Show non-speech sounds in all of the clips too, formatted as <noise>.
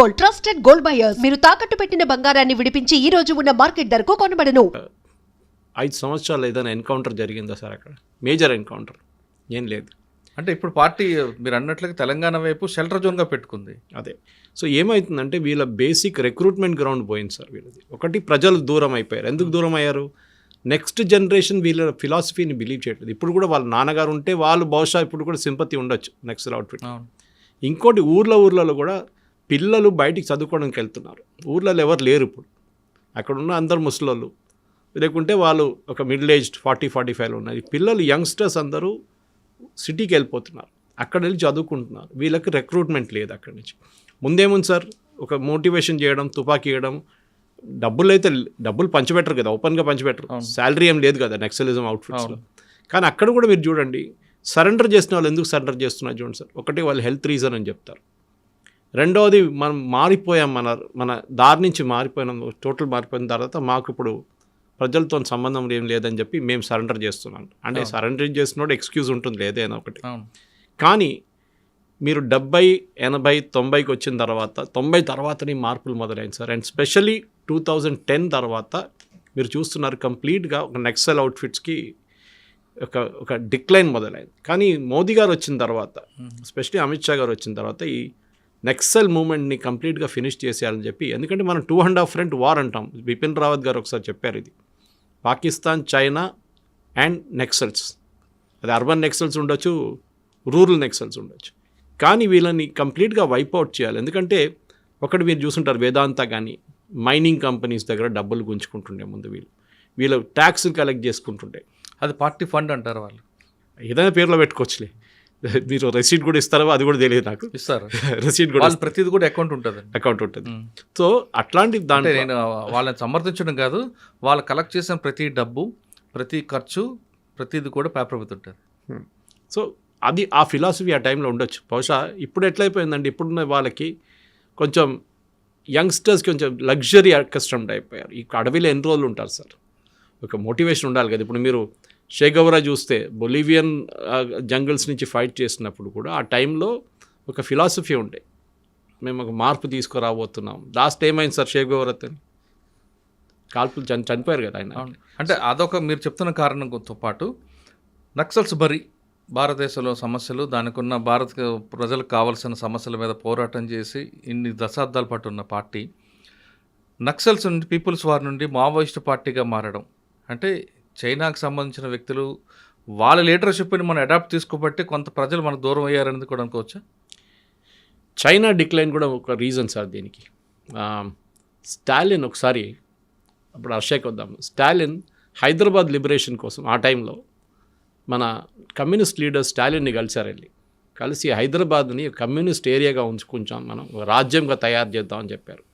Gold trusted gold buyers. మీరు తాకట్టు పెట్టిన బంగారాన్ని విడిపించి ఈ రోజు ఉన్న మార్కెట్ ధరకు కొనబడను. ఐదు సంవత్సరాలు ఏదైనా ఎన్కౌంటర్ జరిగిందా సార్ అక్కడ? Major encounter. ఏం లేదు. అంటే ఇప్పుడు పార్టీ మీరు అన్నట్లుగా తెలంగాణ వైపు షెల్టర్ జోన్గా పెట్టుకుంది. అదే. సో ఏమవుతుందంటే వీళ్ళ బేసిక్ రిక్రూట్మెంట్ గ్రౌండ్ పోయింది సార్ వీళ్ళది. ఒకటి ప్రజలు దూరం అయిపోయారు. ఎందుకు దూరం అయ్యారు? నెక్స్ట్ జనరేషన్ వీళ్ళ ఫిలాసఫీని బిలీవ్ చేయట్లేదు. ఇప్పుడు కూడా వాళ్ళ నాన్నగారు ఉంటే వాళ్ళు బహుశా ఇప్పుడు కూడా సింపతి ఉండొచ్చు. నెక్స్ట్ అవుట్ఫిట్ ఇంకోటి ఊర్ల ఊర్లలో కూడా పిల్లలు బయటికి చదువుకోవడానికి వెళ్తున్నారు. ఊర్లలో ఎవరు లేరు ఇప్పుడు. అక్కడ ఉన్న అందరు ముసలోళ్ళు. లేకుంటే వాళ్ళు ఒక middle aged forty forty five ఉన్నారు. పిల్లలు యంగ్స్టర్స్ అందరూ సిటీకి వెళ్ళిపోతున్నారు. అక్కడ వెళ్ళి చదువుకుంటున్నారు. వీళ్ళకి రిక్రూట్మెంట్ లేదు అక్కడి నుంచి. ముందేముంది సార్? ఒక మోటివేషన్ చేయడం తుపాకీ ఇవ్వడం. డబ్బులు అయితే డబ్బులు పంచిపెట్టరు కదా. ఓపెన్గా పంచిపెట్టరు. శాలరీ ఏం లేదు కదా నెక్సలిజం అవుట్ఫిట్స్లో కానీ అక్కడ కూడా మీరు చూడండి. సరెండర్ చేసిన వాళ్ళు ఎందుకు సరెండర్ చేస్తున్నారు చూడండి సార్? ఒకటి వాళ్ళు హెల్త్ రీజన్ అని చెప్తారు. రెండవది మనం మారిపోయాం మన మన దారి నుంచి మారిపోయినాం టోటల్ మారిపోయిన తర్వాత మాకు ఇప్పుడు ప్రజలతో సంబంధం ఏం లేదని చెప్పి మేము సరెండర్ చేస్తున్నాం. అంటే సరెండర్ చేసినోడు ఎక్స్క్యూజ్ ఉంటుంది ఏదైనా ఒకటి. కానీ మీరు డెబ్బై ఎనభై తొంభైకి వచ్చిన తర్వాత తొంభై తర్వాతనే మార్పులు మొదలైంది sir. And specially two thousand ten తర్వాత మీరు చూస్తున్నారు కంప్లీట్గా ఒక నెక్సల్ అవుట్ఫిట్స్కి ఒక ఒక డిక్లైన్ మొదలైంది. కానీ మోదీ గారు వచ్చిన తర్వాత స్పెషలీ అమిత్ షా గారు వచ్చిన తర్వాత ఈ నెక్సల్ మూమెంట్ని కంప్లీట్గా ఫినిష్ చేసేయాలని చెప్పి ఎందుకంటే మనం two and half front war అంటాం. బిపిన్ రావత్ గారు ఒకసారి చెప్పారు ఇది. పాకిస్తాన్ చైనా అండ్ నెక్సల్స్ అది అర్బన్ నెక్సల్స్ ఉండొచ్చు రూరల్ నెక్సల్స్ ఉండొచ్చు. కానీ వీళ్ళని కంప్లీట్గా వైపౌట్ చేయాలి. ఎందుకంటే ఒకటి మీరు చూసుంటారు వేదాంత కానీ మైనింగ్ కంపెనీస్ దగ్గర డబ్బులు గుంజుకుంటుండే ముందు వీళ్ళు. వీళ్ళు ట్యాక్స్ కలెక్ట్ చేసుకుంటుండే. అది పార్టీ ఫండ్ అంటారు వాళ్ళు. ఏదైనా పేర్లో పెట్టుకోవచ్చులే. <laughs> మీరు రెసీట్ కూడా ఇస్తారో అది కూడా తెలియదు నాకు. ఇస్తారు. <laughs> రెసీట్ కూడా ప్రతిది కూడా అకౌంట్ ఉంటుంది. అకౌంట్ ఉంటుంది. సో అట్లాంటి అంటే దాంట్లో నేను వాళ్ళని సమర్థించడం కాదు వాళ్ళు కలెక్ట్ చేసిన ప్రతి డబ్బు ప్రతి ఖర్చు ప్రతిది కూడా పేపర్ మీద ఉంటుంది. సో అది ఆ ఫిలాసఫీ ఆ టైంలో ఉండొచ్చు. బహుశా ఇప్పుడు ఎట్లయిపోయిందండి? ఇప్పుడున్న వాళ్ళకి కొంచెం యంగ్స్టర్స్ కొంచెం లగ్జరీ కస్టమ్డ్ అయిపోయారు ఈ అడవిలో ఎన్ని రోజులు ఉంటారు సార్? ఒక మోటివేషన్ ఉండాలి కదా. ఇప్పుడు మీరు షేగవరా చూస్తే బొలీవియన్ జంగల్స్ నుంచి ఫైట్ చేసినప్పుడు కూడా ఆ టైంలో ఒక ఫిలాసఫీ ఉండే. మేము ఒక మార్పు తీసుకురాబోతున్నాం. లాస్ట్ ఏమైంది సార్ షేగవరత్? అని కాల్పులు చని చనిపోయారు కదా ఆయన. అంటే అదొక మీరు చెప్తున్న కారణంతో పాటు నక్సల్స్ బరి భారతదేశంలో సమస్యలు దానికి ఉన్న భారత ప్రజలకు కావాల్సిన సమస్యల మీద పోరాటం చేసి ఇన్ని దశాబ్దాల పాటు ఉన్న పార్టీ నక్సల్స్ నుండి పీపుల్స్ వార్ నుండి మావోయిస్ట్ పార్టీగా మారడం. అంటే చైనాకు సంబంధించిన వ్యక్తులు వాళ్ళ లీడర్షిప్ని మనం అడాప్ట్ తీసుకోబట్టి కొంత ప్రజలు మనకు దూరం అయ్యారనేది కూడా అనుకోవచ్చా? చైనా డిక్లైన్ కూడా ఒక రీజన్ సార్ దీనికి. స్టాలిన్ ఒకసారి అప్పుడు అర్షేక్ వద్దాం. స్టాలిన్ హైదరాబాద్ లిబరేషన్ కోసం ఆ టైంలో మన కమ్యూనిస్ట్ లీడర్ స్టాలిన్ని వెళ్ళి కలిసి హైదరాబాద్ని కమ్యూనిస్ట్ ఏరియాగా ఉంచుకుంటాం మనం రాజ్యంగా తయారు చేద్దామని చెప్పారు.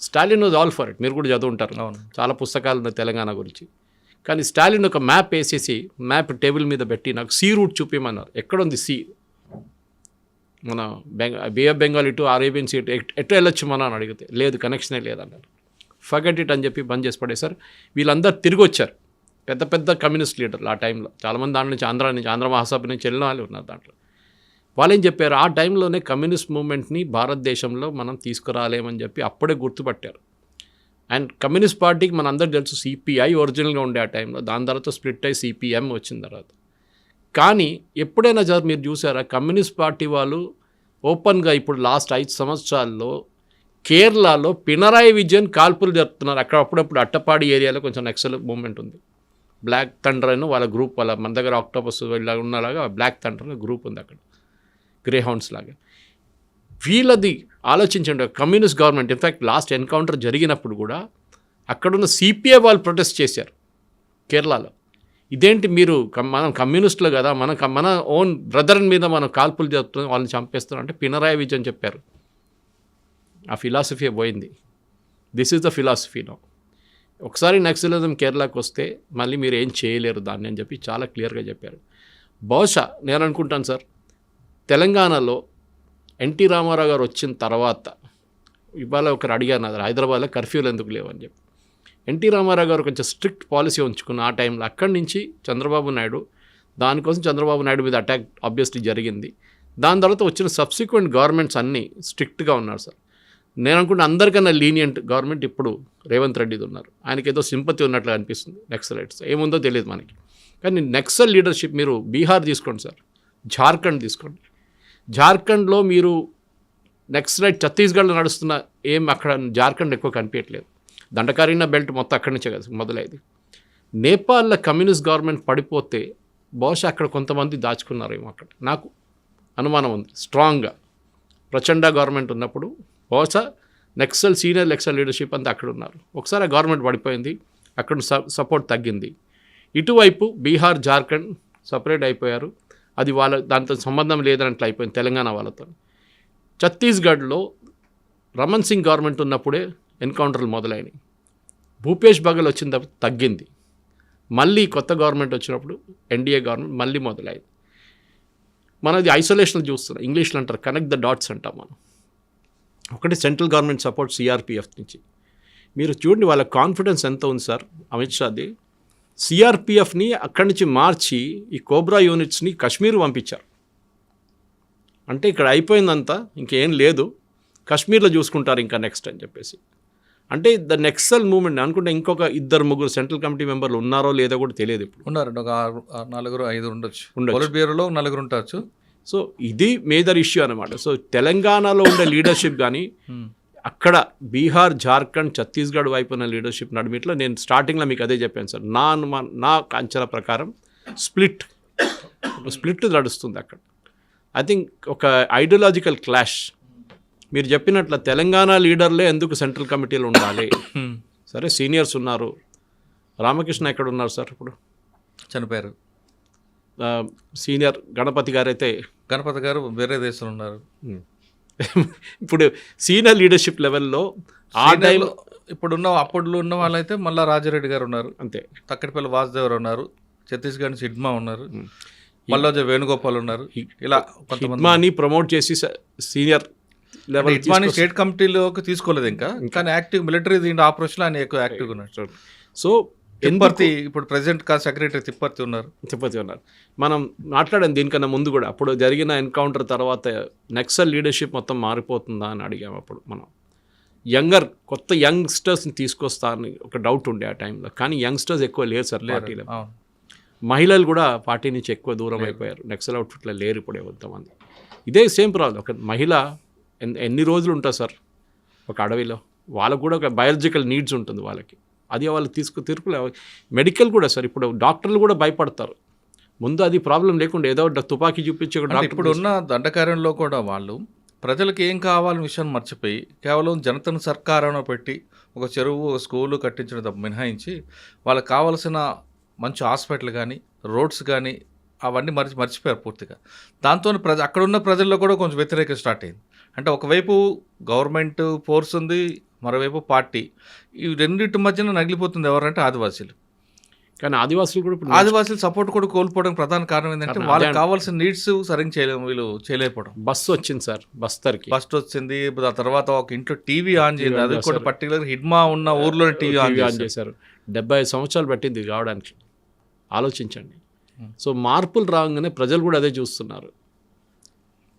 Stalin was all for it. మీరు కూడా చదువుంటారు. చాలా పుస్తకాలు ఉన్నాయి తెలంగాణ గురించి. కానీ స్టాలిన్ ఒక మ్యాప్ వేసేసి మ్యాప్ టేబుల్ మీద పెట్టి నాకు సీ రూట్ చూపించమన్నారు ఎక్కడుంది సీ? మన బెంగా బే ఆఫ్ బెంగాల్ ఇటు అరేబియన్ సీట్ ఎటు వెళ్ళొచ్చు మనం అని అడిగితే లేదు కనెక్షనే లేదన్నారు. ఫగట్ ఇట్ అని చెప్పి బంద్ చేసి పడేశారు. వీళ్ళందరూ తిరిగి వచ్చారు. పెద్ద పెద్ద కమ్యూనిస్ట్ లీడర్లు ఆ టైంలో. చాలామంది దాని నుంచి ఆంధ్ర నుంచి ఆంధ్ర మహాసభ నుంచి వెళ్ళిన వాళ్ళు ఉన్నారు దాంట్లో. వాళ్ళు ఏం చెప్పారు? ఆ టైంలోనే కమ్యూనిస్ట్ మూమెంట్ని భారతదేశంలో మనం తీసుకురాలేమని చెప్పి అప్పుడే గుర్తుపట్టారు. అండ్ కమ్యూనిస్ట్ పార్టీకి మన అందరికి తెలుసు సిపిఐ ఒరిజినల్గా ఉండే ఆ టైంలో దాని తర్వాత స్ప్లిట్ అయ్యి సిపిఎం వచ్చిన తర్వాత. కానీ ఎప్పుడైనా సార్ మీరు చూసారా? కమ్యూనిస్ట్ పార్టీ వాళ్ళు ఓపెన్గా ఇప్పుడు లాస్ట్ ఐదు సంవత్సరాల్లో కేరళలో పినరాయి విజయన్ కాల్పులు జరుపుతున్నారు. అక్కడ అప్పుడప్పుడు అట్టపాడి ఏరియాలో కొంచెం నక్సల్ మూమెంట్ ఉంది. బ్లాక్ థండర్ అని వాళ్ళ గ్రూప్ వాళ్ళ మన దగ్గర ఆక్టోపస్ ఇలా ఉన్నలాగా బ్లాక్ థండర్ గ్రూప్ ఉంది అక్కడ. గ్రే హౌండ్స్ లాగా. వీళ్ళది ఆలోచించండి. Communist government in fact last encounter జరిగినప్పుడు కూడా అక్కడున్న సిపిఐ వాళ్ళు ప్రొటెస్ట్ చేశారు కేరళలో. ఇదేంటి మీరు మనం కమ్యూనిస్టులు కదా మన మన ఓన్ బ్రదర్ మీద మనం కాల్పులు జరుపుతున్నాం వాళ్ళని చంపేస్తున్నాం అంటే పినరాయి విజయన్ చెప్పారు. ఆ ఫిలాసఫీ పోయింది. This is the philosophy no ఒకసారి నక్సలిజం కేరళకు వస్తే మళ్ళీ మీరు ఏం చేయలేరు దాన్ని అని చెప్పి చాలా క్లియర్గా చెప్పారు. బహుశా నేను అనుకుంటాను సార్ తెలంగాణలో ఎన్టీ రామారావు గారు వచ్చిన తర్వాత ఇవాళ ఒకరు అడిగారు నాది హైదరాబాద్లో కర్ఫ్యూలు ఎందుకు లేవని చెప్పి. ఎన్టీ రామారావు గారు కొంచెం స్ట్రిక్ట్ పాలసీ ఉంచుకున్న ఆ టైంలో అక్కడి నుంచి చంద్రబాబు నాయుడు దానికోసం చంద్రబాబు నాయుడు మీద అటాక్ ఆబ్వియస్లీ జరిగింది. దాని తర్వాత వచ్చిన సబ్సిక్వెంట్ గవర్నమెంట్స్ అన్నీ స్ట్రిక్ట్గా ఉన్నారు సార్. నేను అనుకుంటే అందరికన్నా లీనియంట్ గవర్నమెంట్ ఇప్పుడు రేవంత్ రెడ్డిది ఉన్నారు. ఆయనకి ఏదో సింపతి ఉన్నట్లు అనిపిస్తుంది నెక్సలైట్స్ ఏముందో తెలియదు మనకి. కానీ నెక్సల్ లీడర్షిప్ మీరు బీహార్ తీసుకోండి సార్. జార్ఖండ్ తీసుకోండి. జార్ఖండ్లో మీరు నెక్స్ట్ రైట్ ఛత్తీస్గఢ్లో నడుస్తున్న ఏం అక్కడ జార్ఖండ్ ఎక్కువ కనిపించట్లేదు. దండకారిన బెల్ట్ మొత్తం అక్కడి నుంచే కదా మొదలైంది. నేపాల్లో కమ్యూనిస్ట్ గవర్నమెంట్ పడిపోతే బహుశా అక్కడ కొంతమంది దాచుకున్నారేమో అక్కడ. నాకు అనుమానం ఉంది. స్ట్రాంగ్గా ప్రచండ గవర్నమెంట్ ఉన్నప్పుడు బహుశా నెక్సల్ సీనియర్ నెక్సల్ లీడర్షిప్ అంతా అక్కడ ఉన్నారు. ఒకసారి ఆ గవర్నమెంట్ పడిపోయింది. అక్కడ సపోర్ట్ తగ్గింది. ఇటువైపు బీహార్ జార్ఖండ్ సపరేట్ అయిపోయారు. అది వాళ్ళ దాంతో సంబంధం లేదన్నట్లు అయిపోయింది తెలంగాణ వాళ్ళతో. ఛత్తీస్గఢ్లో రమణ్ సింగ్ గవర్నమెంట్ ఉన్నప్పుడే ఎన్కౌంటర్లు మొదలైనవి భూపేష్ బగల్ వచ్చిన తగ్గింది. మళ్ళీ కొత్త గవర్నమెంట్ వచ్చినప్పుడు ఎన్డీఏ గవర్నమెంట్ మళ్ళీ మొదలైంది. మనది ఐసోలేషన్ చూస్తున్నాం. ఇంగ్లీష్లో అంటారు కనెక్ట్ ద డాట్స్ అంటాం మనం. ఒకటి సెంట్రల్ గవర్నమెంట్ సపోర్ట్ సిఆర్పిఎఫ్ నుంచి. మీరు చూడండి వాళ్ళ కాన్ఫిడెన్స్ ఎంత ఉంది సార్ అమిత్ షాది. సిఆర్పిఎఫ్ని అక్కడి నుంచి మార్చి ఈ కోబ్రా యూనిట్స్ని కాశ్మీర్ పంపించారు. అంటే ఇక్కడ అయిపోయిందంతా ఇంకేం లేదు. కాశ్మీర్లో చూసుకుంటారు ఇంకా నెక్స్ట్ అని చెప్పేసి. అంటే ద నెక్సల్ మూమెంట్ అనుకుంటే ఇంకొక ఇద్దరు ముగ్గురు సెంట్రల్ కమిటీ మెంబర్లు ఉన్నారో లేదో కూడా తెలియదు ఇప్పుడు. ఉన్నారండి ఒక నలుగురు ఐదు ఉండొచ్చు. ఉండొచ్చు. పొలిట్ బ్యూరోలో నలుగురు ఉండొచ్చు. సో ఇది మేజర్ ఇష్యూ అనమాట సో తెలంగాణలో ఉండే లీడర్షిప్ కానీ అక్కడ బీహార్ జార్ఖండ్ ఛత్తీస్గఢ్ వైపు ఉన్న లీడర్షిప్ నడిమిట్లో నేను స్టార్టింగ్లో మీకు అదే చెప్పాను సార్. నా నా అంచనా ప్రకారం స్ప్లిట్ స్ప్లిట్ నడుస్తుంది అక్కడ. ఐ థింక్ ఒక ఐడియాలజికల్ క్లాష్. మీరు చెప్పినట్ల తెలంగాణ లీడర్లే ఎందుకు సెంట్రల్ కమిటీలో ఉండాలి? సరే సీనియర్స్ ఉన్నారు. రామకృష్ణ ఎక్కడ ఉన్నారు సార్ ఇప్పుడు? చనిపోయారు. సీనియర్ గణపతి గారైతే గణపతి గారు వేరే దేశంలో ఉన్నారు. ఇప్పుడు సీనియర్ లీడర్షిప్ లెవెల్లో ఆ టైం ఇప్పుడున్న అప్పుడు ఉన్న వాళ్ళైతే మళ్ళా రాజారెడ్డి గారు ఉన్నారు. అంతే. తక్కడిపల్లి వాసుదేవర్ ఉన్నారు. ఛత్తీస్గఢ్ హిడ్మా ఉన్నారు. మల్లోజ వేణుగోపాల్ ఉన్నారు. ఇలా కొంతమంది ప్రమోట్ చేసి సీనియర్ లెవెల్ హిడ్మాని స్టేట్ కమిటీలోకి తీసుకోలేదు ఇంకా. కానీ యాక్టివ్ మిలిటరీ దీంట్లో ఆపరేషన్ ఆయన ఎక్కువ యాక్టివ్గా ఉన్నారు సో తిప్పర్తి ఇప్పుడు ప్రెసిడెంట్ కా సెక్రటరీ తిప్పర్తి ఉన్నారు. తిరుపతి ఉన్నారు. మనం మాట్లాడాం దీనికన్నా ముందు కూడా. అప్పుడు జరిగిన ఎన్కౌంటర్ తర్వాత నెక్సల్ లీడర్షిప్ మొత్తం మారిపోతుందా అని అడిగాము అప్పుడు మనం. యంగర్ కొత్త యంగ్స్టర్స్ని తీసుకొస్తా అని ఒక డౌట్ ఉండే ఆ టైంలో కానీ యంగ్స్టర్స్ ఎక్కువ లేరు సార్ పార్టీలో. మహిళలు కూడా పార్టీ నుంచి ఎక్కువ దూరం అయిపోయారు. నెక్సల్ అవుట్ఫిట్లో లేరు ఇప్పుడు కొంతమంది ఇదే సేమ్ ప్రాబ్లం ఒక మహిళ ఎన్- ఎన్ని రోజులు ఉంటుంది సార్? ఒక అడవిలో. వాళ్ళకు కూడా ఒక బయాలజికల్ నీడ్స్ ఉంటుంది వాళ్ళకి. అది వాళ్ళు తీసుకు తీర్పులే మెడికల్ కూడా సార్ ఇప్పుడు డాక్టర్లు కూడా భయపడతారు. ముందు అది ప్రాబ్లం లేకుండా ఏదో తుపాకీ చూపించి డాక్టర్ ఇప్పుడు ఉన్న దండకార్యంలో కూడా వాళ్ళు ప్రజలకు ఏం కావాలని విషయం మర్చిపోయి కేవలం జనతను సర్కారాన్ని పెట్టి ఒక చెరువు ఒక స్కూలు కట్టించడం తప్ప మినహాయించి వాళ్ళకి కావాల్సిన మంచి హాస్పిటల్ కానీ రోడ్స్ కానీ అవన్నీ మర్చి మర్చిపోయారు పూర్తిగా. దాంతో ప్రజ అక్కడ ఉన్న ప్రజల్లో కూడా కొంచెం వ్యతిరేకత స్టార్ట్ అయింది. అంటే ఒకవైపు గవర్నమెంట్ ఫోర్స్ ఉంది మరోవైపు పార్టీ. ఈ రెండింటి మధ్యన నగిలిపోతుంది ఎవరంటే ఆదివాసీలు. కానీ ఆదివాసులు కూడా ఆదివాసీల సపోర్ట్ కూడా కోల్పోవడం ప్రధాన కారణం ఏంటంటే వాళ్ళకి. కావాల్సిన నీడ్స్ సరిగ్గా చేయలేము వీళ్ళు చేయలేకపోవడం. బస్సు వచ్చింది సార్ బస్తర్కి ఫస్ట్ వచ్చింది ఆ తర్వాత ఒక ఇంట్లో టీవీ ఆన్ చేయండి అది కూడా. పర్టికులర్ హిడ్మా ఉన్న ఊర్లోనే టీవీ ఆన్ చేశారు. డెబ్బై సంవత్సరాలు పట్టింది కావడానికి. ఆలోచించండి. సో మార్పులు రాగానే ప్రజలు కూడా అదే చూస్తున్నారు.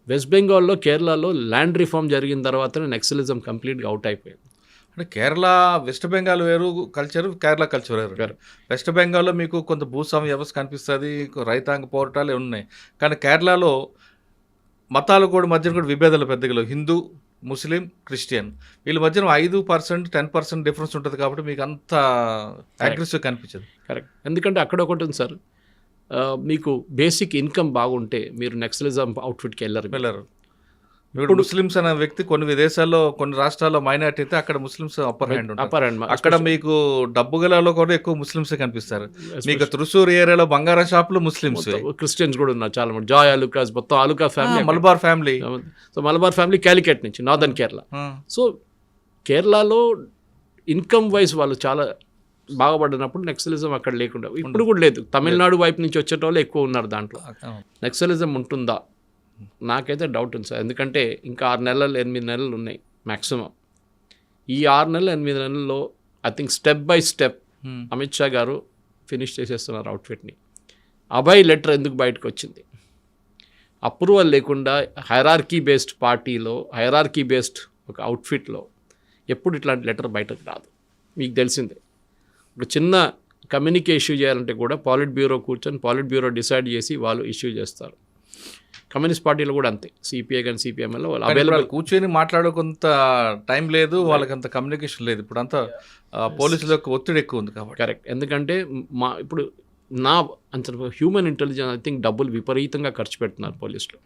వెస్ట్ బెంగాల్లో కేరళలో ల్యాండ్ రిఫార్మ్ జరిగిన తర్వాతనే నెక్సలిజం కంప్లీట్గా అవుట్ అయిపోయింది. అంటే కేరళ వెస్ట్ బెంగాల్ వేరు కల్చర్ కేరళ కల్చర్ వేరు. వెస్ట్ బెంగాల్లో మీకు కొంత భూస్వామ్య వ్యవస్థ కనిపిస్తుంది రైతాంగ పోరాటాలు ఉన్నాయి. కానీ కేరళలో మతాలు కూడా మధ్యన కూడా విభేదాలు పెద్దగా. Hindu Muslim Christian. వీళ్ళ మధ్యన ఐదు పర్సెంట్ టెన్ పర్సెంట్ డిఫరెన్స్ ఉంటుంది కాబట్టి మీకు అంత అగ్రెసివ్ కనిపించదు. కరెక్ట్ ఎందుకంటే అక్కడ ఒకటి ఉంది సార్ మీకు బేసిక్ ఇన్కమ్ బాగుంటే మీరు నెక్సలిజం అవుట్ఫిట్కి వెళ్ళరు. వెళ్ళరు. ఇప్పుడు ముస్లిమ్స్ అనే వ్యక్తి కొన్ని విదేశాల్లో కొన్ని రాష్ట్రాల్లో మైనార్టీ అయితే అక్కడ Muslims upper hand upper and అక్కడ మీకు డబ్బు గలలో కూడా ఎక్కువ ముస్లిమ్స్ కనిపిస్తారు. మీకు త్రిశూర్ ఏరియాలో బంగారం షాపులు ముస్లిమ్స్. క్రిస్టియన్స్ కూడా ఉన్నారు చాలా మంది. జాయ్ అలుకాస్ మొత్తం Alukka family Malabar family so Malabar family Calicut నుంచి నార్దర్న్ కేరళ సో కేరళలో ఇన్కమ్ వైజ్ వాళ్ళు చాలా బాగుపడినప్పుడు నెక్సలిజం అక్కడ లేకుండా ఇప్పుడు కూడా లేదు. తమిళనాడు వైపు నుంచి వచ్చేటోళ్ళు ఎక్కువ ఉన్నారు దాంట్లో. నెక్సలిజం ఉంటుందా? నాకైతే డౌట్ ఉంది సార్. ఎందుకంటే ఇంకా ఆరు నెలలు ఎనిమిది నెలలు ఉన్నాయి మ్యాక్సిమం ఈ ఆరు నెలలు ఎనిమిది నెలల్లో I think step by step Amit Shah garu finish చేసేస్తున్నారు అవుట్ఫిట్ని అభయ్ లెటర్ ఎందుకు బయటకు వచ్చింది? అప్రూవల్ లేకుండా హైరార్కీ బేస్డ్ పార్టీలో హైరార్కీ బేస్డ్ ఒక అవుట్ఫిట్లో ఎప్పుడు ఇట్లాంటి లెటర్ బయటకు రాదు. మీకు తెలిసిందే. ఒక చిన్న కమ్యూనికే ఇష్యూ చేయాలంటే కూడా పాలిట్ బ్యూరో కూర్చొని పాలిట్ బ్యూరో డిసైడ్ చేసి వాళ్ళు ఇష్యూ చేస్తారు. కమ్యూనిస్ట్ పార్టీలో కూడా అంతే. సిపిఐ కానీ సిపిఎంఎల్లో వాళ్ళు అవైలబుల్ కూర్చొని మాట్లాడే కొంత టైం లేదు వాళ్ళకి అంత కమ్యూనికేషన్ లేదు. ఇప్పుడు అంతా పోలీసుల యొక్క ఒత్తిడి ఎక్కువ ఉంది కాబట్టి. కరెక్ట్ ఎందుకంటే మా ఇప్పుడు నా అంత హ్యూమన్ ఇంటెలిజెన్స్ ఐ థింక్ డబ్బులు విపరీతంగా ఖర్చు పెడుతున్నారు పోలీసులు.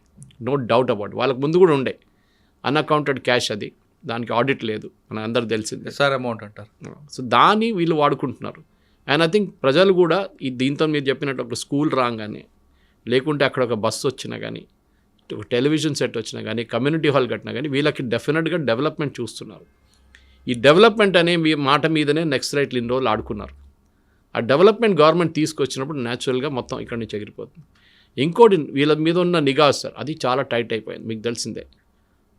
నో డౌట్ అబౌట్ వాళ్ళకి ముందు కూడా ఉండే. అన్అకౌంటెడ్ క్యాష్ అది. దానికి ఆడిట్ లేదు. మన అందరు తెలిసిందే. ఎస్ఆర్ అమౌంట్ అంటారు. సో దాన్ని వీళ్ళు వాడుకుంటున్నారు. అండ్ ఐ థింక్ ప్రజలు కూడా ఈ దీంతో మీరు చెప్పినట్టు ఒక స్కూల్ రాగానే లేకుంటే అక్కడ ఒక బస్సు వచ్చినా కానీ టెలివిజన్ సెట్ వచ్చినా కానీ కమ్యూనిటీ హాల్ కట్టినా కానీ వీళ్ళకి డెఫినెట్గా డెవలప్మెంట్ చూస్తున్నారు. ఈ డెవలప్మెంట్ అనే మీ మాట మీదనే నెక్స్ట్ రైట్లు ఇన్ని రోజులు ఆడుకున్నారు. ఆ డెవలప్మెంట్ గవర్నమెంట్ తీసుకొచ్చినప్పుడు న్యాచురల్గా మొత్తం ఇక్కడి నుంచి ఎగిరిపోతుంది. ఇంకోటి వీళ్ళ మీద ఉన్న నిఘా సార్ అది చాలా టైట్ అయిపోయింది మీకు తెలిసిందే.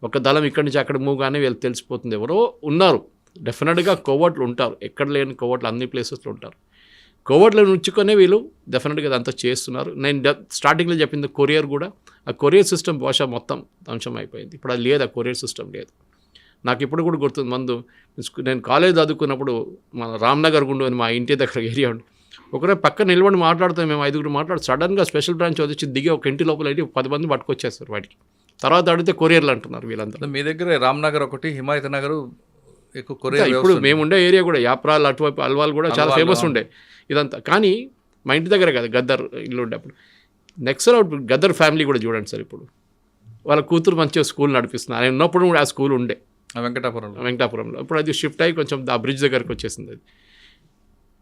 ఒక దళం ఇక్కడి నుంచి అక్కడ మూవ్ కానీ వీళ్ళకి తెలిసిపోతుంది. ఎవరో ఉన్నారు. డెఫినెట్గా కోవట్లు ఉంటారు. ఎక్కడ లేని కోవట్లు అన్ని ప్లేసెస్లో ఉంటారు. కోవట్లు ఉంచుకొనే వీళ్ళు డెఫినెట్గా ఇదంతా చేస్తున్నారు. నేను స్టార్టింగ్లో చెప్పింది కొరియర్ కూడా. ఆ కొరియర్ సిస్టమ్ భాష మొత్తం ధ్వంసం అయిపోయింది ఇప్పుడు అది లేదు ఆ కొరియర్ సిస్టమ్ లేదు. నాకు ఇప్పుడు కూడా గుర్తుంది మందు. నేను కాలేజ్ చదువుకున్నప్పుడు మన రామ్నగర్ గుండు అని మా ఇంటి దగ్గర <laughs> ఏరియా ఉండి. ఒకరే పక్కన నిలబడి మాట్లాడుతాం మేము ఐదుగురు మాట్లాడు సడన్గా స్పెషల్ బ్రాంచ్ వచ్చి దిగి ఒక ఇంటి లోపల అయితే పది మంది పట్టుకొచ్చేస్తారు వాటికి. తర్వాత అడిగితే కొరియర్లు అంటున్నారు వీళ్ళంతా మీ దగ్గర రామ్నగర్ ఒకటి హిమాయత్ నగర్ ఎక్కువ కొరియర్ ఇప్పుడు మేము ఉండే ఏరియా కూడా యాప్రాల్ అటువైపు అల్వాల్ కూడా చాలా ఫేమస్. ఉండే. ఇదంతా. కానీ మా ఇంటి దగ్గర కదా గద్దర్ ఇల్లు ఉండే అప్పుడు నెక్స్ట్ అవుట్ గద్దర్ ఫ్యామిలీ కూడా చూడండి సార్ ఇప్పుడు. వాళ్ళ కూతురు మంచిగా స్కూల్ నడిపిస్తున్నారు. ఆయన ఉన్నప్పుడు కూడా ఆ స్కూల్ ఉండే. వెంకటాపురంలో. వెంకటాపురంలో. ఇప్పుడు అది షిఫ్ట్ అయ్యి కొంచెం ఆ బ్రిడ్జ్ దగ్గరకు వచ్చేసింది అది.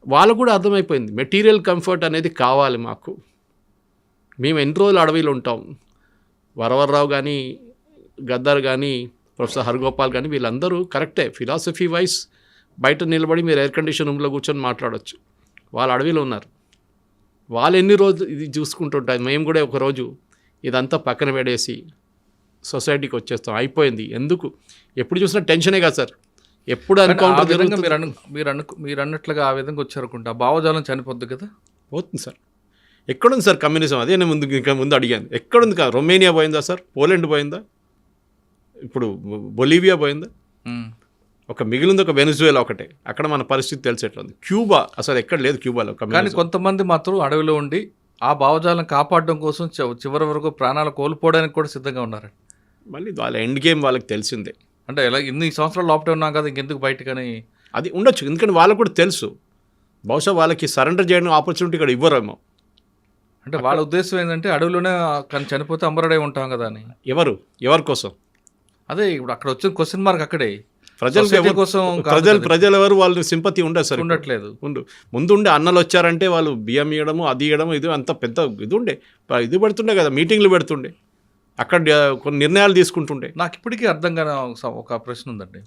వాళ్ళకు కూడా అర్థమైపోయింది. మెటీరియల్ కంఫర్ట్ అనేది కావాలి మాకు. మేము ఎన్ని రోజులు అడవిలో ఉంటాం? వరవర్రావు కానీ గద్దర్ కానీ ప్రొఫెసర్ హరిగోపాల్ కానీ వీళ్ళందరూ కరెక్టే. ఫిలాసఫీ వైజ్ బయట నిలబడి మీరు ఎయిర్ కండిషన్ రూమ్లో కూర్చొని మాట్లాడొచ్చు. వాళ్ళు అడవిలో ఉన్నారు. వాళ్ళు ఎన్ని రోజులు ఇది చూసుకుంటుంటారు? మేము కూడా ఒక రోజు ఇదంతా పక్కన పెడేసి సొసైటీకి వచ్చేస్తాం. అయిపోయింది. ఎందుకు? ఎప్పుడు చూసినా టెన్షనే కదా సార్. ఎప్పుడు ఎన్కౌంటర్ మీరు అను మీరు అను మీరు అన్నట్లుగా ఆ విధంగా వచ్చారనుకుంటా. భావజాలం చనిపోద్ది కదా? పోతుంది సార్. ఎక్కడుంది సార్ కమ్యూనిజం? అదే నేను ముందు ఇంకా ముందు అడిగాను. ఎక్కడుంది కాదు రొమేనియా పోయిందా సార్? పోలాండ్ పోయిందా? ఇప్పుడు బొలీవియా పోయిందా. ఒక మిగిలింది ఒక వెనుజువేలా ఒకటే. అక్కడ మన పరిస్థితి తెలిసేట్లుంది. క్యూబా అసలు ఎక్కడ లేదు క్యూబాలో కానీ కొంతమంది మాత్రం అడవిలో ఉండి ఆ భావజాలం కాపాడడం కోసం చివ- చివరి వరకు ప్రాణాలు కోల్పోవడానికి కూడా సిద్ధంగా ఉన్నారు మళ్ళీ వాళ్ళ ఎండ్ గేమ్ వాళ్ళకి తెలిసిందే. అంటే ఎలా ఇన్ని సంవత్సరాలు లోపటే ఉన్నాం కదా ఇంకెందుకు బయటకని? అది ఉండొచ్చు. ఎందుకంటే వాళ్ళకు కూడా తెలుసు. బహుశా వాళ్ళకి సరెండర్ చేయడం ఆపర్చునిటీ ఇక్కడ ఇవ్వరేమో. అంటే వాళ్ళ ఉద్దేశం ఏంటంటే అడవిలోనే కానీ చనిపోతే అంబరడే ఉంటాం కదా అని. ఎవరు? ఎవరి కోసం? అదే ఇప్పుడు అక్కడ వచ్చిన క్వశ్చన్ మార్క్ అక్కడే. ప్రజలు కోసం ప్రజలు. ప్రజలు ఎవరు వాళ్ళు సింపతి ఉండదు సార్. ఉండట్లేదు. ఉండు. ముందు ఉండే అన్నలు వచ్చారంటే వాళ్ళు బియ్యం ఇవ్వడము అది ఇవ్వడము ఇది అంత పెద్ద ఇది ఉండే. ఇది పెడుతుండే కదా మీటింగ్లు పెడుతుండే. అక్కడ కొన్ని నిర్ణయాలు తీసుకుంటుండే. నాకు ఇప్పటికీ అర్థం కాని ఒక ప్రశ్న ఉందండి.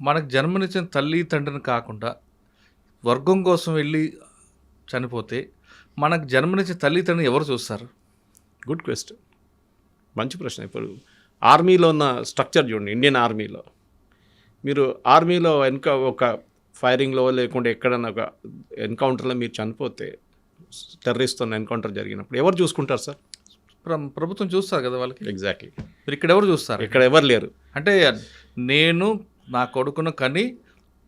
మనకు జన్మనిచ్చిన తల్లి తండ్రిని కాకుండా వర్గం కోసం వెళ్ళి చనిపోతే మనకు జన్మనిచ్చిన తల్లి తండ్రిని ఎవరు చూస్తారు? గుడ్ క్వశ్చన్ మంచి ప్రశ్న. ఇప్పుడు ఆర్మీలో ఉన్న స్ట్రక్చర్ చూడండి ఇండియన్ ఆర్మీలో. మీరు ఆర్మీలో వెనక ఒక ఫైరింగ్లో లేకుంటే ఎక్కడన్నా ఒక ఎన్కౌంటర్లో మీరు చనిపోతే టెర్రరిస్ట్తో ఎన్కౌంటర్ జరిగినప్పుడు ఎవరు చూసుకుంటారు సార్? ప్ర- ప్రభుత్వం చూస్తారు కదా వాళ్ళకి. ఎగ్జాక్ట్లీ మీరు ఇక్కడ ఎవరు చూస్తారు? ఇక్కడ ఎవరు లేరు. అంటే నేను నా కొడుకును కని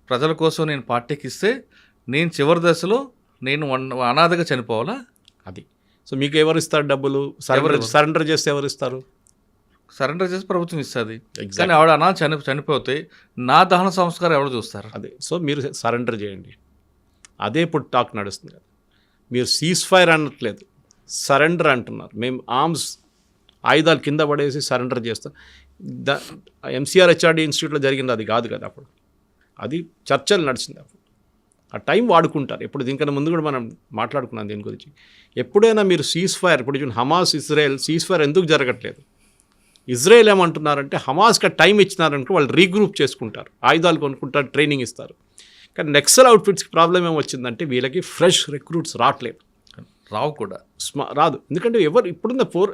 ప్రజల కోసం నేను పార్టీకి ఇస్తే నేను చివరి దశలో నేను వన్- అనాథగా చనిపోవాలా? అది. సో మీకు ఎవరు ఇస్తారు డబ్బులు? సరెండర్? సరెండర్ చేస్తే ఎవరు ఇస్తారు? సరెండర్ చేసి ప్రభుత్వం ఇస్తుంది. కానీ ఆవిడ అనాథ చని చనిపోతే నా దహన సంస్కారం ఎవరు చూస్తారు? అదే. సో మీరు సరెండర్ చేయండి. అదే ఇప్పుడు టాక్ నడుస్తుంది కదా. మీరు సీజ్ ఫైర్ అనట్లేదు. సరెండర్ అంటున్నారు. మేము ఆర్మ్స్ ఆయుధాలు కింద పడేసి సరెండర్ చేస్తాం. ద ఎంసీఆర్ హెచ్ఆర్డి ఇన్స్టిట్యూట్లో జరిగింది. అది కాదు కదా అప్పుడు. అది చర్చలు నడిచింది అప్పుడు. ఆ టైం వాడుకుంటారు. ఇప్పుడు దీనికన్నా ముందు కూడా మనం మాట్లాడుకున్నాం దీని గురించి. ఎప్పుడైనా మీరు సీజ్ ఫైర్ ఇప్పుడు హమాస్ ఇజ్రాయెల్ సీజ్ ఫైర్ ఎందుకు జరగట్లేదు? ఇజ్రాయెల్ ఏమంటున్నారంటే హమాస్కి టైం ఇచ్చినారనుకో వాళ్ళు రీగ్రూప్ చేసుకుంటారు. ఆయుధాలు కొనుక్కుంటారు ట్రైనింగ్ ఇస్తారు. కానీ నెక్సల్ అవుట్ఫిట్స్కి ప్రాబ్లం ఏమొచ్చిందంటే వీళ్ళకి ఫ్రెష్ రిక్రూట్స్ రావట్లేదు. రావు కూడా. స్మా రాదు. ఎందుకంటే ఎవరు ఇప్పుడున్న ఫోర్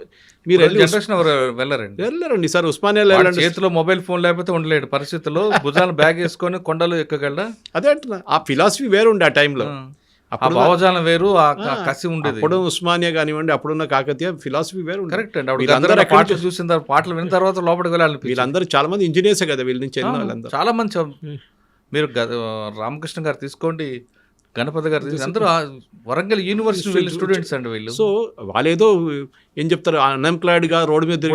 మీరు జనరేషన్ ఎవరు వెళ్ళరండి? వెళ్ళారండి సార్ ఉస్మానియాలో వాడి వెళ్ళండి. చేతిలో మొబైల్ ఫోన్ లేకపోతే ఉండలేడు. పరిస్థితుల్లో భుజాన బ్యాగ్ వేసుకొని కొండలు ఎక్కగలడా? అదే అంటున్నా. ఆ ఫిలాసఫీ వేరు ఉండే ఆ టైంలో. అప్పుడు భావజాలం వేరు ఆ కసి ఉండేది. అప్పుడు ఉస్మానియా కానివ్వండి అప్పుడున్న కాకతీయ ఫిలాసఫీ వేరు. కరెక్ట్ అండి. వీళ్ళందరూ పాటలు చూసిన తర్వాత పాటలు విన్న తర్వాత లోపలికి వెళ్ళాలి వీళ్ళందరూ చాలా మంది ఇంజనీర్సే కదా వీళ్ళ నుంచి వెళ్ళిన వాళ్ళందరూ. చాలా మంచి మీరు రామకృష్ణ గారు తీసుకోండి గణపతి గారు అందరూ వరంగల్ యూనివర్సిటీ వెళ్ళి స్టూడెంట్స్ అండి వీళ్ళు. సో వాళ్ళేదో ఏం చెప్తారు అన్ఎంప్లాయిడ్గా రోడ్డు మీద.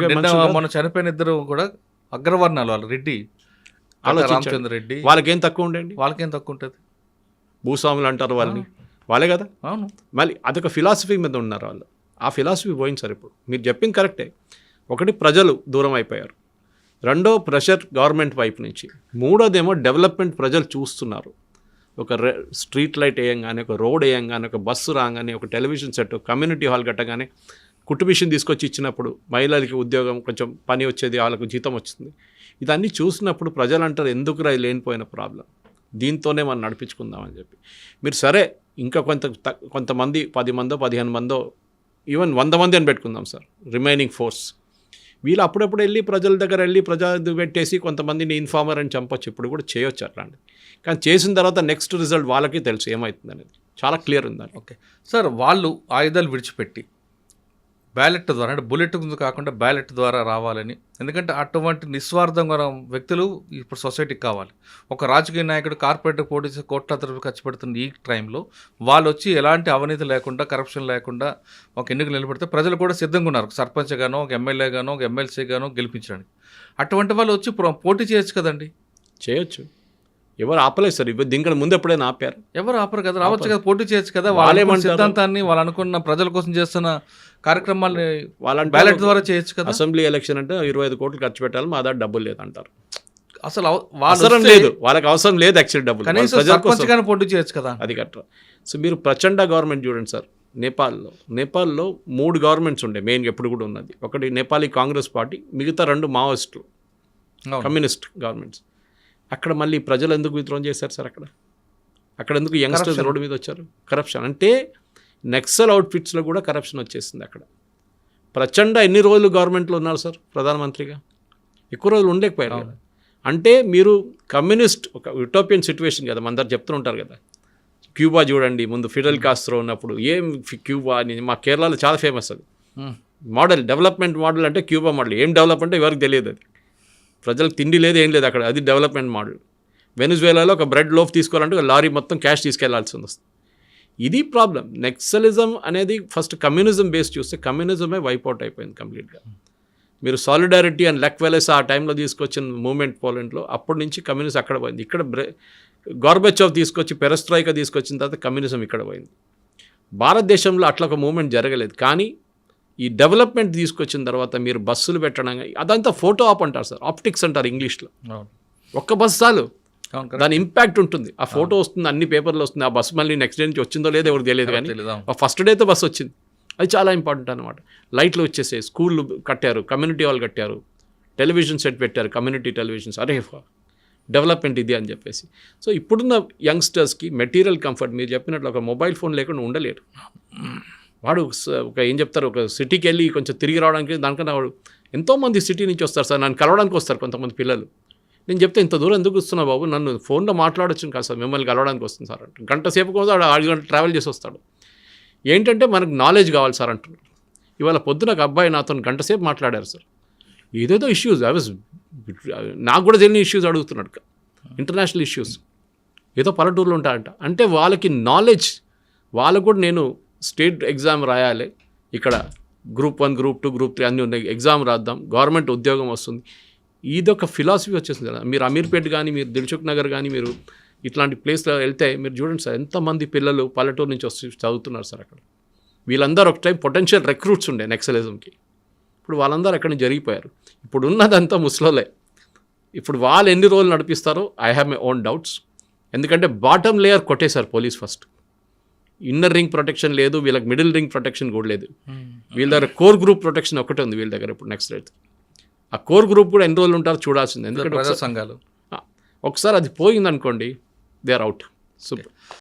మన చనిపోయిన ఇద్దరు కూడా అగ్రవర్ణాలు వాళ్ళు రెడ్డి. రామచంద్ర రెడ్డి. వాళ్ళకేం తక్కువ ఉండండి వాళ్ళకేం తక్కువ ఉంటుంది? భూస్వాములు అంటారు వాళ్ళని. వాళ్ళే కదా? అవును. మళ్ళీ అదొక ఫిలాసఫీ మీద ఉన్నారు వాళ్ళు. ఆ ఫిలాసఫీ పోయింది సార్ ఇప్పుడు. మీరు చెప్పింది కరెక్టే ఒకటి ప్రజలు దూరం అయిపోయారు. రెండో ప్రెషర్ గవర్నమెంట్ వైపు నుంచి. మూడోదేమో డెవలప్మెంట్ ప్రజలు చూస్తున్నారు. ఒక స్ట్రీట్ లైట్ వేయంగానే ఒక రోడ్ వేయంగానే ఒక బస్సు రాగానే ఒక టెలివిజన్ సెట్ కమ్యూనిటీ హాల్ కట్టగానే కుట్టు మిషన్ తీసుకొచ్చి ఇచ్చినప్పుడు మహిళలకి ఉద్యోగం కొంచెం పని వచ్చేది వాళ్ళకు జీతం వచ్చింది. ఇదన్నీ చూసినప్పుడు ప్రజలు అంటారు ఎందుకు రా లేనిపోయిన ప్రాబ్లం దీంతోనే మనం నడిపించుకుందామని చెప్పి. మీరు సరే ఇంకా కొంత త- కొంతమంది పది మందో పదిహేను మందో ఈవెన్ వంద మంది అని పెట్టుకుందాం సార్ రిమైనింగ్ ఫోర్స్. వీళ్ళు అప్పుడప్పుడు వెళ్ళి ప్రజల దగ్గర వెళ్ళి ప్రజా పెట్టేసి కొంతమందిని ఇన్ఫార్మర్ అని చంపొచ్చు ఇప్పుడు కూడా చేయొచ్చు అట్లాంటి కానీ చేసిన తర్వాత నెక్స్ట్ రిజల్ట్ వాళ్ళకి తెలుసు ఏమవుతుంది అనేది చాలా క్లియర్ ఉందని ఓకే. సార్ వాళ్ళు ఆయుధాలు విడిచిపెట్టి బ్యాలెట్ ద్వారా అంటే బుల్లెట్ ముందు కాకుండా బ్యాలెట్ ద్వారా రావాలని. ఎందుకంటే అటువంటి నిస్వార్థంగా వ్యక్తులు ఇప్పుడు సొసైటీకి కావాలి. ఒక రాజకీయ నాయకుడు కార్పొరేటర్ పోటీ కోట్ల తరపు ఖర్చు పెడుతున్న ఈ టైంలో వాళ్ళు వచ్చి ఎలాంటి అవినీతి లేకుండా కరప్షన్ లేకుండా ఒక ఎన్నికలు నిలబడితే ప్రజలు కూడా సిద్ధంగా ఉన్నారు. సర్పంచ్ గానో ఒక ఎమ్మెల్యే గానో ఒక ఎమ్మెల్సీ గానో గెలిపించడానికి. అటువంటి వాళ్ళు వచ్చి పోటీ చేయొచ్చు కదండి? చేయొచ్చు. ఎవరు ఆపలేదు సార్. ఇవి దీనికన్నా ముందు ఎప్పుడైనా ఆపారు. ఎవరు ఆపరు కదా. రావచ్చు కదా. పోటీ చేయొచ్చు కదా? వాళ్ళ సిద్ధాంతాన్ని వాళ్ళు అనుకున్న ప్రజల కోసం చేస్తున్న కార్యక్రమాల్ని వాళ్ళంటే బ్యాలెట్ ద్వారా చేయొచ్చు కదా. అసెంబ్లీ ఎలక్షన్ అంటే ఇరవై ఐదు కోట్లు ఖర్చు పెట్టాలి. మా దగ్గర డబ్బులు లేదంటారు అసలు అవ- వాళ్ళు అవసరం లేదు. వాళ్ళకి అవసరం లేదు యాక్చువల్ డబ్బులు. వాళ్ళ కనీసం పోటీ చేయొచ్చు కదా. అది కట్ట సో మీరు ప్రచండ గవర్నమెంట్ చూడండి సార్. నేపాల్లో నేపాల్లో మూడు గవర్నమెంట్స్ ఉండే. మెయిన్ ఎప్పుడు కూడా ఉన్నది. ఒకటి నేపాలీ కాంగ్రెస్ పార్టీ మిగతా రెండు మావోయిస్టులు. Communist governments. అక్కడ మళ్ళీ ప్రజలు ఎందుకు విత్డ్రాన్ చేశారు సార్ అక్కడ? అక్కడ ఎందుకు యంగ్స్టర్స్. రోడ్డు మీద వచ్చారు? కరప్షన్ అంటే నెక్సల్ అవుట్ఫిట్స్లో కూడా కరప్షన్ వచ్చేసింది అక్కడ. ప్రచండ ఎన్ని రోజులు గవర్నమెంట్లో ఉన్నారు సార్ ప్రధానమంత్రిగా? ఎక్కువ రోజులు ఉండలేకపోయారు అంటే మీరు కమ్యూనిస్ట్ ఒక యుటోపియన్ సిచ్యువేషన్ కదా మన దగ్గర చెప్తూ ఉంటారు కదా. క్యూబా చూడండి ముందు ఫిడల్ కాస్ట్రో ఉన్నప్పుడు ఏం క్యూబా అని మా కేరళలో చాలా ఫేమస్ అది. మోడల్ డెవలప్మెంట్ మోడల్ అంటే క్యూబా మోడల్ ఏం డెవలప్ అంటే ఎవరికి తెలియదు అది. ప్రజలకు తిండి లేదు ఏం లేదు అక్కడ. అది డెవలప్మెంట్ మోడల్. వెనుజువేలాలో ఒక బ్రెడ్ లోఫ్ తీసుకోవాలంటే ఒక లారీ మొత్తం క్యాష్ తీసుకెళ్ళాల్సి వస్తుంది ఇది ప్రాబ్లం. నెక్సలిజం అనేది ఫస్ట్ కమ్యూనిజం బేస్ చూస్తే కమ్యూనిజమే వైపౌట్ అయిపోయింది కంప్లీట్గా. మీరు సాలిడారిటీ అండ్ లెక్ వెలెస్ ఆ టైంలో తీసుకొచ్చిన మూమెంట్ పోలెండ్లో అప్పటి నుంచి కమ్యూనిజం అక్కడ పోయింది. ఇక్కడ బ్రె గోర్బెచోవ్ తీసుకొచ్చి పెరస్ట్రైక తీసుకొచ్చిన తర్వాత కమ్యూనిజం ఇక్కడ పోయింది. భారతదేశంలో అట్లా ఒక మూమెంట్ జరగలేదు. కానీ ఈ డెవలప్మెంట్ తీసుకొచ్చిన తర్వాత మీరు బస్సులు పెట్టడం అదంతా ఫోటో ఆప్ అంటారు సార్ ఆప్టిక్స్ అంటారు ఇంగ్లీష్లో. ఒక్క బస్సు చాలు. దాని ఇంపాక్ట్ ఉంటుంది. ఆ ఫోటో వస్తుంది అన్ని పేపర్లు వస్తుంది ఆ బస్సు మళ్ళీ నెక్స్ట్ డే నుంచి వచ్చిందో లేదో ఎవరికి తెలియదు కానీ ఫస్ట్ డేతో బస్సు వచ్చింది. అది చాలా ఇంపార్టెంట్ అనమాట లైట్లు వచ్చేసాయి స్కూళ్ళు కట్టారు కమ్యూనిటీ హాల్ కట్టారు టెలివిజన్ సెట్ పెట్టారు కమ్యూనిటీ టెలివిజన్స్ అరే డెవలప్మెంట్ ఇది అని చెప్పేసి. సో ఇప్పుడున్న యంగ్స్టర్స్కి మెటీరియల్ కంఫర్ట్ మీరు చెప్పినట్లు ఒక మొబైల్ ఫోన్ లేకుండా ఉండలేరు. వాడు ఒక ఏం చెప్తారు ఒక సిటీకి వెళ్ళి కొంచెం తిరిగి రావడానికి దానికన్నా వాడు ఎంతోమంది సిటీ నుంచి వస్తారు సార్ నన్ను కలవడానికి వస్తారు కొంతమంది పిల్లలు. నేను చెప్తే ఇంత దూరం ఎందుకు వస్తున్నా బాబు? నన్ను ఫోన్లో మాట్లాడొచ్చు కాదు సార్ మిమ్మల్ని కలవడానికి వస్తుంది సార్ అంటే గంట సేపు కోసం వాడు ఆరు గంటలు ట్రావెల్ చేసి వస్తాడు. ఏంటంటే మనకు నాలెడ్జ్ కావాలి సార్ అంటున్నాడు. ఇవాళ పొద్దున ఒక అబ్బాయి నాతో గంట సేపు మాట్లాడారు సార్. ఏదేదో ఇష్యూస్ ఐ వాజ్ నాకు కూడా తెలియని ఇష్యూస్ అడుగుతున్నాడు ఇంటర్నేషనల్ ఇష్యూస్. ఏదో పల్లెటూరులో ఉంటారంట అంటే వాళ్ళకి నాలెడ్జ్ వాళ్ళకు కూడా నేను స్టేట్ ఎగ్జామ్ రాయాలి. ఇక్కడ group one group two group three అన్నీ ఉన్నాయి. ఎగ్జామ్ రాద్దాం. గవర్నమెంట్ ఉద్యోగం వస్తుంది. ఇదొక ఫిలాసఫీ వచ్చేసింది కదా. మీరు అమీర్పేట్ కానీ మీరు దిల్చుక్ నగర్ కానీ మీరు ఇట్లాంటి ప్లేస్లో వెళ్తే మీరు చూడండి సార్ ఎంతమంది పిల్లలు పల్లెటూరు నుంచి వస్తు చదువుతున్నారు సార్ అక్కడ. వీళ్ళందరూ ఒక టైం పొటెన్షియల్ రిక్రూట్స్ ఉండే నెక్సలిజంకి. ఇప్పుడు వాళ్ళందరూ అక్కడ జరిగిపోయారు? ఇప్పుడు ఉన్నదంతా ముసలోలే. ఇప్పుడు వాళ్ళు ఎన్ని రోజులు నడిపిస్తారో I have my own doubts ఎందుకంటే బాటమ్ లేయర్ కొట్టేశారు police first. Inner ring protection లేదు వీళ్ళకి మిడిల్ రింగ్ ప్రొటెక్షన్ కూడా లేదు. వీళ్ళ దగ్గర కోర్ గ్రూప్ ప్రొటెక్షన్ ఒకటే ఉంది వీళ్ళ దగ్గర ఇప్పుడు నెక్స్ట్ రైతు ఆ కోర్ గ్రూప్ కూడా ఎన్ని రోజులు ఉంటారో చూడాల్సింది. ఎందుకంటే సంఘాలు. ఒకసారి అది పోయిందనుకోండి దే ఆర్ అవుట్. సూపర్.